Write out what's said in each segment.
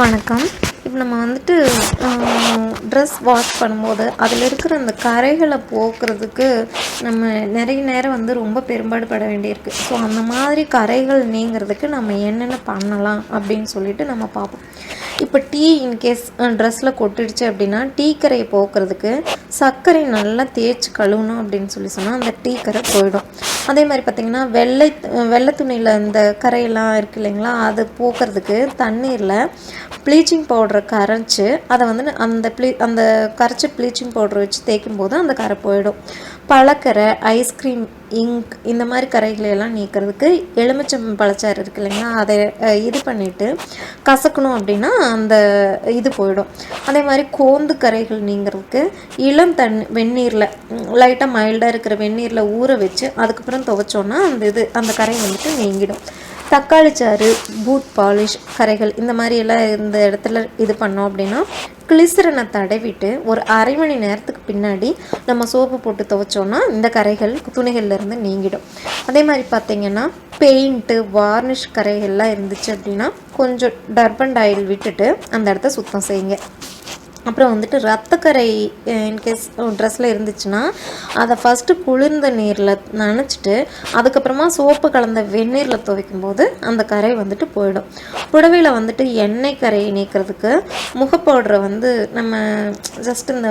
வணக்கம். இப்போ நம்ம வந்துட்டு ட்ரெஸ் வாஷ் பண்ணும்போது அதில் இருக்கிற அந்த கரைகளை போக்குறதுக்கு நம்ம நிறைய நேரம் வந்து ரொம்ப பெரும்பாடுபட வேண்டியிருக்கு. ஸோ அந்த மாதிரி கரைகள் நீங்கிறதுக்கு நம்ம என்னென்ன பண்ணலாம் அப்படின்னு சொல்லிட்டு நம்ம பார்ப்போம். இப்போ டீ இன்கேஸ் ட்ரெஸ்ஸில் கொட்டிடுச்சு அப்படின்னா டீ கரையை போக்குறதுக்கு சர்க்கரை நல்லா தேய்ச்சி கழுவணும் அப்படின்னு சொல்லி சொன்னால் அந்த டீ கரை போயிடும். அதே மாதிரி பார்த்திங்கன்னா வெள்ளை வெள்ளை துணியில் இந்த கரையெல்லாம் இருக்குது இல்லைங்களா? அது போக்குறதுக்கு தண்ணீரில் ப்ளீச்சிங் பவுடரை கரைச்சி அதை வந்து அந்த ப்ளீ அந்த கரைச்சி ப்ளீச்சிங் பவுடர் வச்சு தேய்க்கும் போது அந்த கரை போயிடும். பழக்கரை ஐஸ்கிரீம் இங்க் இந்த மாதிரி கரைகளையெல்லாம் நீக்கிறதுக்கு எலுமிச்சம் பழச்சாறு இருக்கு இல்லைங்களா? அதை இது பண்ணிவிட்டு கசக்கணும் அப்படின்னா அந்த இது போயிடும். அதே மாதிரி கோந்து கரைகள் நீங்கிறதுக்கு இளம் தண்ணி வெந்நீரில் லைட்டாக மைல்டாக இருக்கிற வெந்நீரில் ஊற வச்சு அதுக்கப்புறம் துவைச்சோன்னா அந்த இது அந்த கரை வந்துட்டு நீங்கிடும். தக்காளி சாறு பூட் பாலிஷ் கரைகள் இந்த மாதிரி எல்லாம் இந்த இடத்துல இது பண்ணோம் அப்படின்னா கிளிசரனை தடவிட்டு ஒரு அரை மணி நேரத்துக்கு பின்னாடி நம்ம சோப்பு போட்டு துவைச்சோன்னா இந்த கரைகள் துணிகள்லேருந்து நீங்கிடும். அதே மாதிரி பார்த்திங்கன்னா பெயிண்ட்டு வார்னிஷ் கரைகள்லாம் இருந்துச்சு அப்படின்னா கொஞ்சம் டர்பண்ட் ஆயில் விட்டுட்டு அந்த இடத்த சுத்தம் செய்யுங்க. அப்புறம் வந்துட்டு ரத்தக்கரை இன்கேஸ் ட்ரெஸ்ஸில் இருந்துச்சுன்னா அதை ஃபஸ்ட்டு குளிர்ந்த நீரில் நினச்சிட்டு அதுக்கப்புறமா சோப்பு கலந்த வெந்நீரில் துவைக்கும் போது அந்த கரை வந்துட்டு போயிடும். புடவையில் வந்துட்டு எண்ணெய் கரையை நீக்கிறதுக்கு முக பவுடரை வந்து நம்ம ஜஸ்ட் இந்த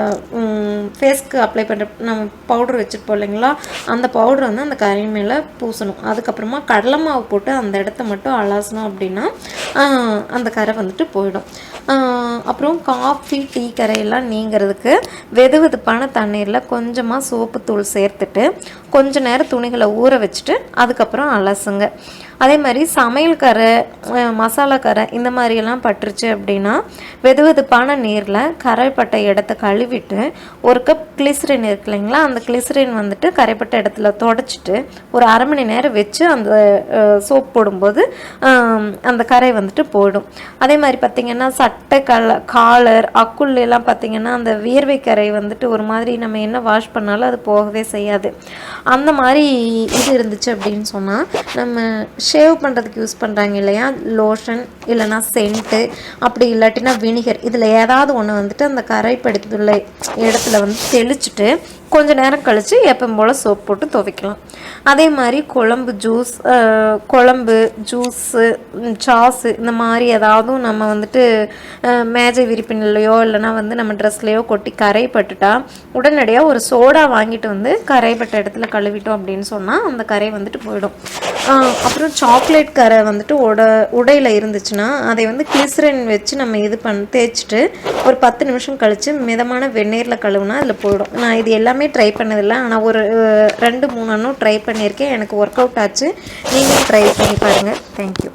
ஃபேஸ்க்கு அப்ளை பண்ணுற நம்ம பவுடர் வச்சுருப்போம் இல்லைங்களா? அந்த பவுடர் வந்து அந்த கரை மேலே பூசணும். அதுக்கப்புறமா கடலை மாவு போட்டு அந்த இடத்த மட்டும் அலாசணும் அப்படின்னா அந்த கரை வந்துட்டு போயிடும். அப்புறம் காஃபி டீ கரையெல்லாம் நீங்கிறதுக்கு வெது வெதுப்பான தண்ணீரில் கொஞ்சமாக சோப்பு தூள் சேர்த்துட்டு கொஞ்ச நேரம் துணிகளை ஊற வச்சுட்டு அதுக்கப்புறம் அலசுங்க. அதே மாதிரி சமையல் கரை மசாலா கரை இந்த மாதிரியெல்லாம் பட்டுருச்சு அப்படின்னா வெது வெதுப்பான நீரில் கரைப்பட்ட இடத்த கழுவிட்டு ஒரு கப் கிளிசரின் இருக்கு இல்லைங்களா? அந்த கிளிசரின் வந்துட்டு கரைப்பட்ட இடத்துல தொடச்சிட்டு ஒரு அரை மணி நேரம் வச்சு அந்த சோப் போடும்போது அந்த கரை வந்துட்டு போயிடும். அதே மாதிரி பார்த்திங்கன்னா சட்டை கல காலர் அக்குள்ளெல்லாம் பார்த்திங்கன்னா அந்த வியர்வை கரை வந்துட்டு ஒரு மாதிரி நம்ம என்ன வாஷ் பண்ணாலும் அது போகவே செய்யாது. அந்த மாதிரி இது இருந்துச்சு அப்படின்னு சொன்னால் நம்ம ஷேவ் பண்ணுறதுக்கு யூஸ் பண்ணுறாங்க இல்லையா? லோஷன் இல்லைனா சென்ட்டு அப்படி இல்லாட்டினா வினிகர் இதில் ஏதாவது ஒன்று வந்துட்டு அந்த கரைப்படுத்துள்ள இடத்துல வந்து தெளிச்சுட்டு கொஞ்சம் நேரம் கழித்து எப்போ போல் சோப் போட்டு துவைக்கலாம். அதே மாதிரி குழம்பு ஜூஸ் குழம்பு ஜூஸு சாஸு இந்த மாதிரி ஏதாவது நம்ம வந்துட்டு மேஜை விரிப்பினிலையோ இல்லைனா வந்து நம்ம ட்ரெஸ்லையோ கொட்டி கரைப்பட்டுட்டா உடனடியாக ஒரு சோடா வாங்கிட்டு வந்து கரைப்பட்ட இடத்துல கழுவிட்டோம் அப்படின்னு சொன்னால் அந்த கரை வந்துட்டு போயிடும். அப்புறம் சாக்லேட் கரை வந்துட்டு உட உடையில் இருந்துச்சுன்னா அதை வந்து கிளிசரின் வச்சு நம்ம இது பண்ண தேய்ச்சிட்டு ஒரு பத்து நிமிஷம் கழித்து மிதமான வெந்நீரில் கழுவுனா அதில் போயிடும். நான் இது எல்லாமே ட்ரை பண்ணதில்லை. ஆனால் ஒரு ரெண்டு மூணு ட்ரை பண்ணியிருக்கேன். எனக்கு ஒர்க் அவுட் ஆச்சு. நீங்களும் ட்ரை பண்ணி பாருங்கள் தேங்க்யூ